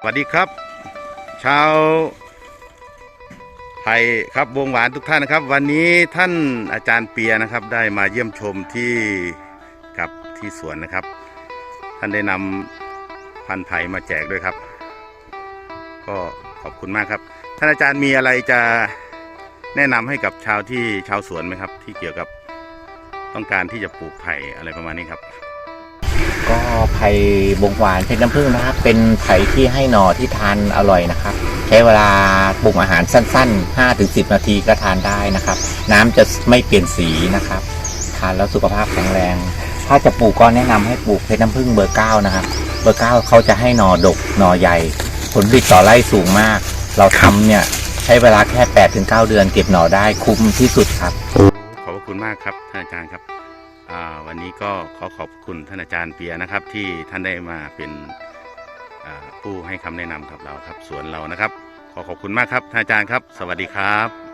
สวัสดีครับ ชาวไทยครับวงหวานทุกท่านนะครับ วันนี้ท่านอาจารย์เปียนะครับ ได้มาเยี่ยมชมที่กับที่สวนนะครับ ท่านได้นำพันธุ์ไผ่มาแจกด้วยครับ ก็ขอบคุณมากครับ ท่านอาจารย์มีอะไรจะแนะนำให้กับชาวที่ชาวสวนไหมครับ ที่เกี่ยวกับต้องการที่จะปลูกไผ่อะไรประมาณนี้ครับ ไผ่บงหวานเพชรน้ำผึ้งนะครับ เป็นไผ่ที่ให้หน่อที่ทานอร่อยนะครับ ใช้เวลาปรุงอาหารสั้น ๆ 5-10 นาทีก็ทานได้นะครับ น้ำจะไม่เปลี่ยนสีนะครับ ทานแล้วสุขภาพแข็งแรง ถ้าจะปลูกก็แนะนำให้ปลูกเพชรน้ำผึ้งเบอร์เก้านะครับ เบอร์เก้าเขาจะให้หน่อดกหน่อใหญ่ ผลผลิตต่อไร่สูงมาก เราทำเนี่ยใช้เวลาแค่ 8-9 เดือนเก็บหน่อได้คุ้มที่สุดครับ ขอบพระคุณมากครับท่านอาจารย์ครับ วันนี้ก็ขอขอบคุณท่านอาจารย์เปียนะครับ ที่ท่านได้มาเป็นผู้ให้คำแนะนำกับเราครับสวนเรานะครับ ขอขอบคุณมากครับท่านอาจารย์ครับ สวัสดีครับ